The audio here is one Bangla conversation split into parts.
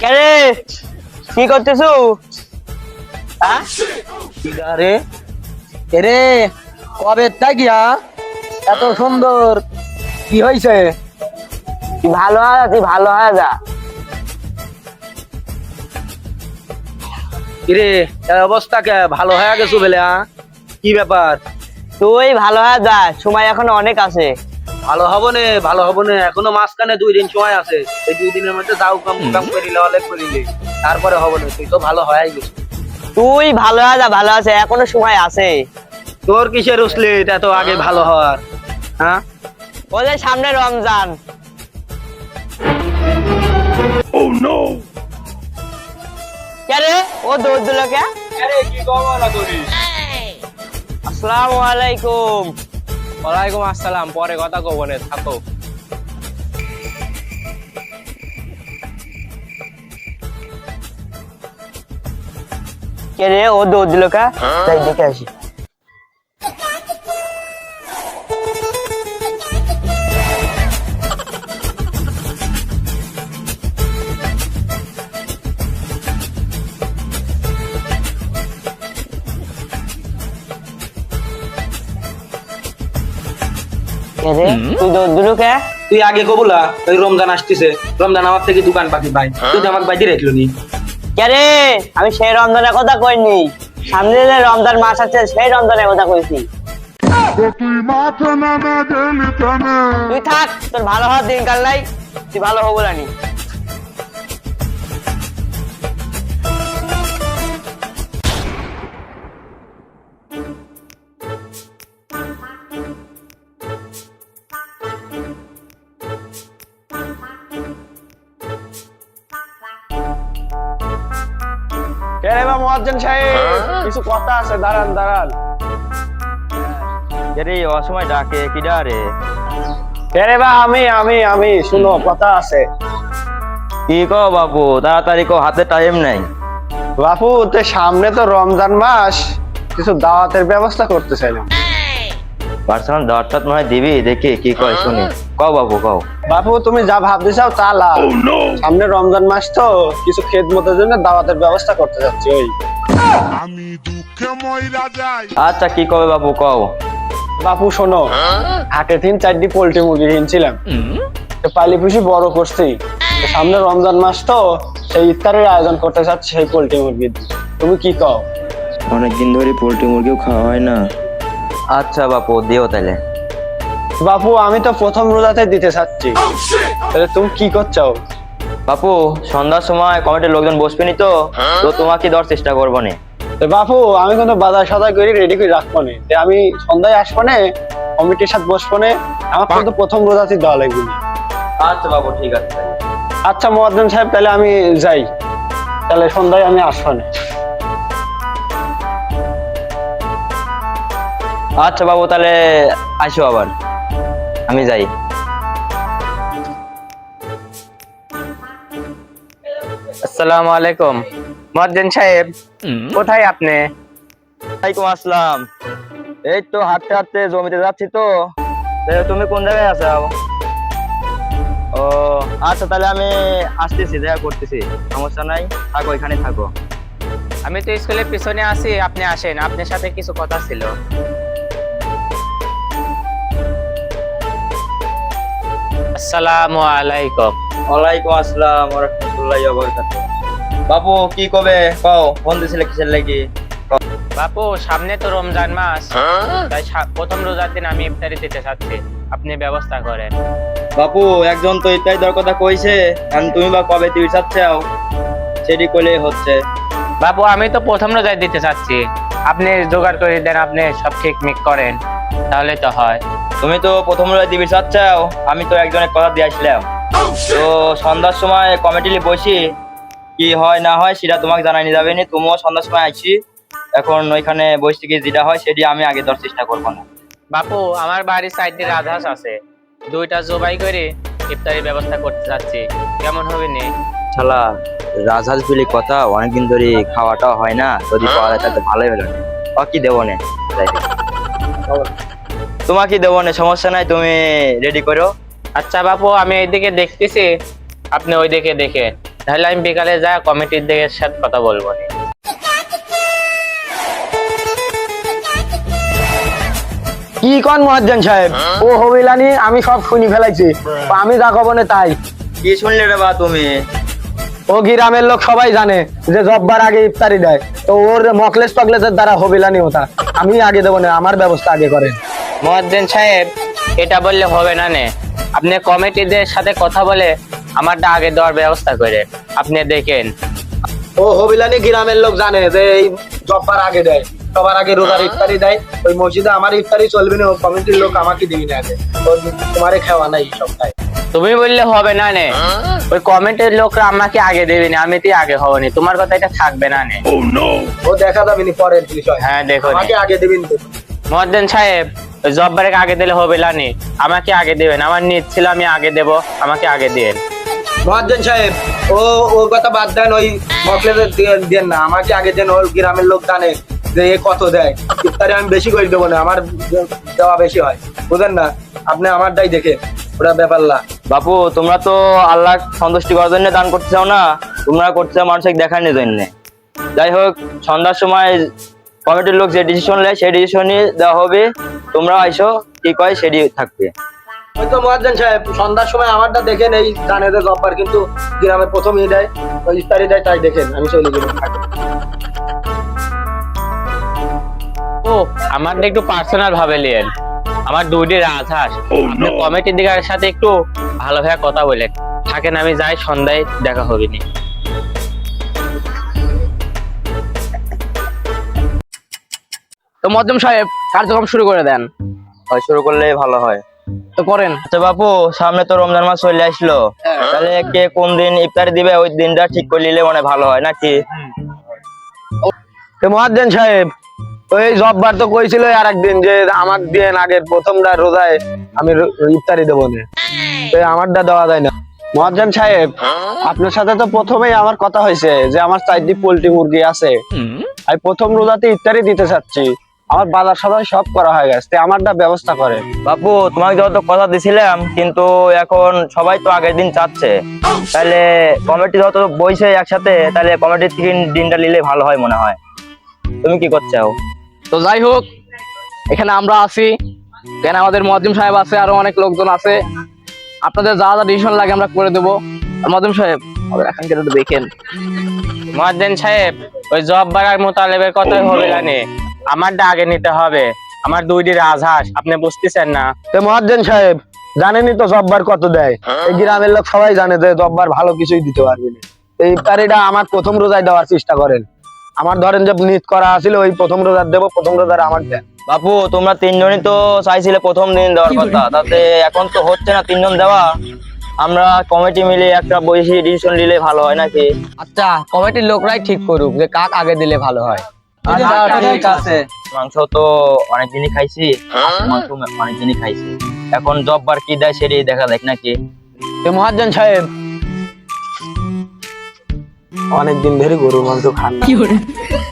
কেরে কি করতেছু? রে কবে তাকিয়া এত সুন্দর। কি হয়েছে ভালো হয় তুই ভালো হয় যা। কিরে অবস্থা কে? ভালো হয়ে গেছো বেলে? কি ব্যাপার? তুই ভালো হয় যা সময় এখন অনেক আছে। ভালো হব নে ভালো হব নে এখনও মাঝখানে দুই দিন সময় আছে। এই দুই দিনের মধ্যে যাও কাম কাম করিলে অনেক করিলে তারপরে হব না তুই তো ভালো হয়ে গেছিস। তুই ভালো যা ভালো আছে এখনও সময় আছে। তোর কিসের উসলি এত আগে ভালো হওয়ার। হ্যাঁ? ওদের সামনে রমজান। ও নো কেরে ও দৌড় দিল কে? আসসালামু আলাইকুম। ওয়ালাইকুম আসসালাম পরে কথা কব নে থাকো। কেরে ও দৌড় দিল কা? তাই দেখে আসি। তুই আগে কবুলা ওই রমজান আসতেছে। রমজান আমার থেকে দোকান পাতি ভাই। তুই আমার আমাকে বাইরে রাখল নি কেরে আমি সেই রমজানের কথা কইনি। সামনে যে রমজান মাস আছে সেই রমজানের কথা কইছি। তুই থাক তোর ভালো হওয়ার দিন কাল নাই। তুই ভালো হব জানি। মহাজন সাহেব কিছু কথা আছে দাঁড়ান দাঁড়ান। কেরে অসময় ডাকে কি ডারে? কে বা আমি আমি আমি শুনো কথা আছে। কি কো বাবু তাড়াতাড়ি কো হাতে টাইম নাই। বাপু তো সামনে তো রমজান মাস কিছু দাওয়াতের ব্যবস্থা করতে চাইলাম। পার্সোনাল দরটা মনে দিবি দেখি কি কয় শুনি। কও বাবু কও বাপু তুমি যা ভাবতে চাও তা লাভ সামনে রমজান মাস তো কিছু খেদমতের জন্য দাওয়াতের ব্যবস্থা করতে যাচ্ছি ওই। আমি দুঃখে ময়রা যাই। আচ্ছা কি কবে বাবু কও? বাপু শোনো হাটে তিন চারটি পোল্ট্রি মুরগি কিনছিলাম। তো পালি পুষি বড় করছি। সামনে রমজান মাস তো সেই ইফতারের আয়োজন করতে চাচ্ছি সেই পোল্ট্রি মুরগি তুমি কি কও? অনেকদিন ধরে পোল্ট্রি মুরগিও খাওয়া হয় না। আচ্ছা বাপু দিও তাহলে বাপু আমি তো প্রথম রোজাতে দিতে চাচ্ছি। তাহলে তুমি কি করছ? বাপু সন্ধ্যার সময় কমিটির লোকজন বসবে নি তো তো তোমাকে দেওয়ার চেষ্টা করব নি বাপু আমি কিন্তু বাজার সাদা করে রেডি করে রাখব না তো আমি সন্ধ্যায় আসব না কমিটির সাথে বসবো না আমার কিন্তু প্রথম রোজাতে দেওয়া লাগবে আচ্ছা বাবু ঠিক আছে। আচ্ছা মোয়াজ্জেম সাহেব তাহলে আমি যাই। তাহলে সন্ধ্যায় আমি আসব না আচ্ছা বাবু তাহলে আসো আবার। আমি যাই। আসসালামু আলাইকুম। মজ্জেন সাহেব কোথায় আপনি? ওয়ালাইকুম আসসালাম। এই তো হাঁটতে হাঁটতে জমিতে যাচ্ছি তো। তুমি কোন জায়গায় আছো? ও আচ্ছা তাহলে আমি আসতেছি দেখা করতেছি। সমস্যা নাই থাকো এখানে থাকো। আমি তো স্কুলের পিছনে আছি আপনি আসেন। আপনার সাথে কিছু কথা ছিল। আসসালামু আলাইকুম। ওয়ালাইকুম আসসালাম ওয়া রাহমাতুল্লাহি ওয়া বারাকাতুহু বাবু কি কবে? কও ফোন দিছিলে কিসের লাগি? বাপু সামনে তো রমজান মাস। তাই প্রথম রোজার দিন আমি ইফতারি দিতে চাচ্ছি আপনি ব্যবস্থা করেন। বাপু একজন তো এটাই দর কথা কইছে। তুমি বা কবে তুই চাচ্ছাও সেটি কইলে হচ্ছে। বাপু আমি তো প্রথম রোজায় দিতে চাচ্ছি আপনি জোগাড় করে দেন আপনি সব ঠিক মিক করেন। তাহলে তো হয়। তুমি তো প্রথম রোজায় দিবি চাচ্ছাও আমি তো একজনের কথা দিয়ে আসলাম। তো সন্ধ্যার সময় কমিটিলি বসি কি হয় না হয় সেটা তোমাকে জানাই যাবে নি। তুমিও সন্ধ্যার সময় আইছি এখন ওইখানে বসে গিয়ে যেটা হয় সেটি আমি আগে দেওয়ার চেষ্টা করব না। বাপু আমার বাড়ির সাইডে রাজহাঁস আছে। দুইটা জবাই করে ইফতারির ব্যবস্থা করতে চাচ্ছি কেমন হবে নে? শালা রাজহাঁস বিলি কথা অনেকদিন ধরে খাওয়াটা হয় না। যদি পাওয়া যায় তাহলে ভালোই হলো না। ও কি দেবো নে। তোমাকে দেবো না সমস্যা নাই তুমি রেডি করো। আচ্ছা বাপু আমি এইদিকে দেখতেছি আপনি ওই দিকে দেখেন তাহলে আমি বিকালে যা কমিটির দিকের সাথে কথা বলব। কি কন মহাজন সাহেব? ও হবিলানি আমি সব শুনি ফেলাইছি। আমি যা কবনে তাই। কি শুনলে রে বা তুমি? ও গ্রামের লোক সবাই জানে যে জব্বার আগে ইফতারি দেয়। তো ওর মকলেস টকলেসের দ্বারা হবিলানি ওটা। আমি আগে দেবো না আমার ব্যবস্থা আগে করেন। মহাদ্দেন সাহেব এটা বললে হবে না নে। আপনি কমিটিদের সাথে কথা বলে আমারটা আগে দেওয়ার ব্যবস্থা করে আপনি দেখেন। ও হবিলানি গ্রামের লোক জানে যে এই জব্বার আগে দেয় সবার আগে রোজার ইফতারি দেয় ওই মসজিদে আমার ইফতারি চলবে না ও কমিটির লোক আমাকে দিবি না আগে তোমারে খাওয়া নাই সপ্তাহে। তুমি বললে হবে না নে। ওই কমিটির লোকরা আমাকে আগে দেবে না আমি তুই আগে হব নি তোমার কথা এটা থাকবে না নে। ও দেখা যাবে নি পরের বিষয় হ্যাঁ। দেখো নে। আমাকে আগে দিবিন তো। মহাদ্দেন সাহেব ওই জব্বারে আগে দিলে হবে লানি আমাকে আগে দেবেন আমার নিজ ছিল আমি আগে দেব আমাকে আগে দিন মহাজন সাহেব ও ওর কথা বাদ দেন ওই মকলেদের দেন না। আমাকে আগে দেন ওর গ্রামের লোক জানে যে এ কত দেয়। ইফতারে আমি বেশি করে দেবো না আমার দেওয়া বেশি হয়। বুঝেন না? আপনি আমারটাই দেখে ওটা ব্যাপার না। বাপু তোমরা তো আল্লাহ সন্তুষ্টি করার জন্য দান করতে চাও না? তোমরা করতে চাও মানুষকে দেখানোর জন্য। যাই হোক সন্ধ্যার সময় কমিটির লোক যে ডিসিশন নেয় সেই ডিসিশনই দেওয়া হবে। তোমরা আইসো কি কয় সেটি থাকবে। ওই তো মহাজন সাহেব সন্ধ্যার সময় আমারটা দেখেন এই যে জব্বার কিন্তু গ্রামে প্রথম ই দেয় ওই ইফতারি দেয় তাই দেখেন আমি চলে গেলাম ও আমারটা একটু পার্সোনাল ভাবে নিয়েন আমার দুইটি রাজহাঁস আপনি কমিটির দিকের সাথে একটু ভালো ভালোভাবে কথা বলেন। থাকেন আমি যাই সন্ধ্যায় দেখা হবে নি। তো মধ্যম সাহেব কার্যক্রম শুরু করে দেন। হয় শুরু করলে ভালো হয়। তো করেন। আচ্ছা বাপু সামনে তো রমজান মাস চলে আসলো। তাহলে কে কোন দিন ইফতারি দিবে ওই দিনটা ঠিক করে নিলে মানে ভালো হয় নাকি? মহাজন সাহেব ওই জব্বার তো কইছিল আর একদিন যে আমার দিন আগের প্রথমটা রোজায় আমি ইফতারি দেবো না। তো আমারটা দেওয়া যায় না। মহাজন সাহেব আপনার সাথে তো প্রথমেই আমার কথা হয়েছে যে আমার চারটি পোল্ট্রি মুরগি আছে। আমি প্রথম রোজাতে ইফতারি দিতে চাচ্ছি। আমার বাজার সদাই সব করা হয়ে গেছে। আমারটা ব্যবস্থা করে। বাপু তোমাকে যত কথা দিছিলাম কিন্তু এখন সবাই তো আগের দিন চাচ্ছে। তাহলে কমিটি যত বইছে একসাথে তাহলে কমিটির থেকে দিনটা নিলে ভালো হয় মনে হয়। তুমি কি করছ? তো যাই হোক এখানে আমরা আছি। কেন আমাদের মজিম সাহেব আছে আরও অনেক লোকজন আছে। আপনাদের যা যা ডিসিশন লাগে আমরা করে দেবো। মজিম সাহেব আমাদের এখানকার একটু দেখেন। মহাদ্দেন সাহেব ওই জব বাড়ার মোতালেবের কথাই হবে জানে। আমারটা আগে নিতে হবে। আমার দুইটি রাজহাঁস আপনি বুঝতেছেন না? তো সাহেব জানেনই তো জব্বার কত দেয়। এই গ্রামের লোক সবাই জানে যে জব্বার ভালো কিছুই দিতে পারবে না। এই ইফতারিটা আমার প্রথম রোজায় দেওয়ার চেষ্টা করেন। আমার ধরেন যে নিত করা আছিল ওই প্রথম রোজার দেবো প্রথম রোজার আমার দেন। বাপু তোমরা তিনজনই তো চাইছিলে প্রথম দিন দেওয়ার কথা। তাতে এখন তো হচ্ছে না তিনজন দেওয়া। আমরা কমিটি মিলে একটা বসে ডিসিশন নিলে ভালো হয় নাকি? আচ্ছা কমিটির লোকরাই ঠিক করুক যে কাক আগে দিলে ভালো হয়। আচ্ছা ঠিক আছে? মাংস তো অনেকদিনই খাইছি। মাংস অনেকদিনই খাইছি। এখন জববার কি দেয় সেটাই দেখা দেখ নাকি। তো মহাজন সাহেব অনেকদিন ধরে গরুর মাংস খান।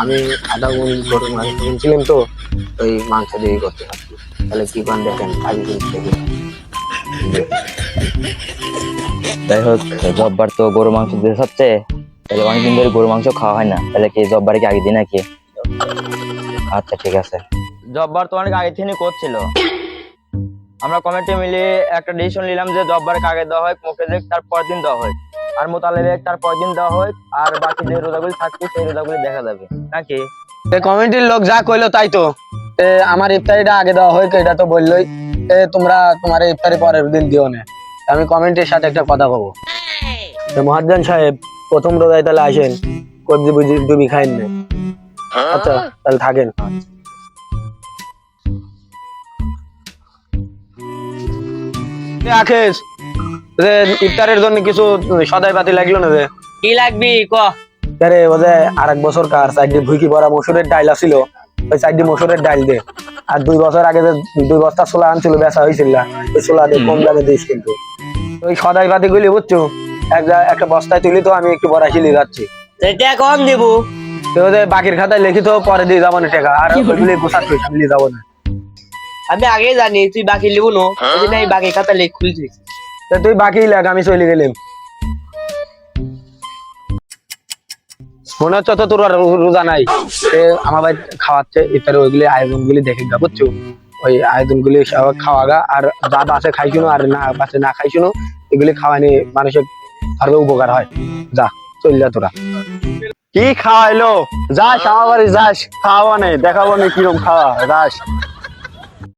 আমি আধা গুণ গরুর মাংস কিনছিলাম তো ওই মাংস দিয়ে করতে পারছি। তাহলে কি করেন দেখেন আগে কিনতে যাই হোক জববার তো গরু মাংস দিতে হচ্ছে। তাহলে অনেকদিন ধরে গরু মাংস খাওয়া হয় না। তাহলে কি জববারে কি আগে দিই নাকি? আচ্ছা ঠিক আছে। জববার তো অনেক আগে থেকে করছিল। আমরা কমিটি মিলে একটা ডিসিশন নিলাম যে জববারকে আগে দেওয়া হয় মুখেজেক তার পরের দিন দেওয়া হয় আর মোতালেবেক তার পরের দিন দেওয়া হয় আর বাকি যে রোজাগুলি থাকবে সেই রোজাগুলি দেখা যাবে। নাকি? কমিটির লোক যা কইলো তাই তো। আমার ইফতারিটা আগে দেওয়া হয় এটা তো বললোই। এ, তোমরা তোমার ইফতারি পরের দিন দিও না। আমি কমিটির সাথে একটা কথা বলব। মহাজন সাহেব প্রথম রোজায় তাহলে আসেন। কবজি বুঝি ডুবি খাইন না। আচ্ছা তাহলে থাকেন। আখিস যে ইফতারের জন্য কিছু সদাই পাতি লাগল না যে? কি লাগবি ক? আরে ওদের আর এক বছর কার চারটি ভুইকি ভরা মসুরের ডাইল আছিল ওই চারটি মসুরের ডাইল দে। আর দুই বছর আগে যে দুই বস্তা ছোলা আনছিল বেচা হয়েছিল ওই ছোলা দিয়ে কম দামে দিস কিন্তু। ওই সদাই পাতি গুলি বুঝছ? এক একটা বস্তায় তুলি তো আমি একটু বড় হিলি যাচ্ছি। এটা কম দিব। তো বাকির খাতায় লিখিত পরে দিয়ে যাব না টাকা। আর ওইগুলি পোশাক পয়সা মিলিয়ে যাব না। আমি আগে জানি তুই বাকি লিবো না। ওই জন্য আমি বাকি খাতা লিখ খুলছি তো তুই বাকি লাগ আমি চলে গেলাম। মনে হচ্ছে তো তোর আর রোজা নাই। সে আমার ভাই খাওয়াচ্ছে ইফতারে ওইগুলি আয়োজন গুলি দেখে গা বুঝছ? ওই আয়োজন গুলি খাওয়া গা আর যা বাসে খাই আর না বাসে না খাই শুনো এগুলি খাওয়ানি মানুষের ভালো উপকার হয়। যা চল যা তোরা। কি খাওয়াইলো? যাস আমার বাড়ি যাস খাওয়া নেই দেখাবো না কিরম খাওয়া যাস।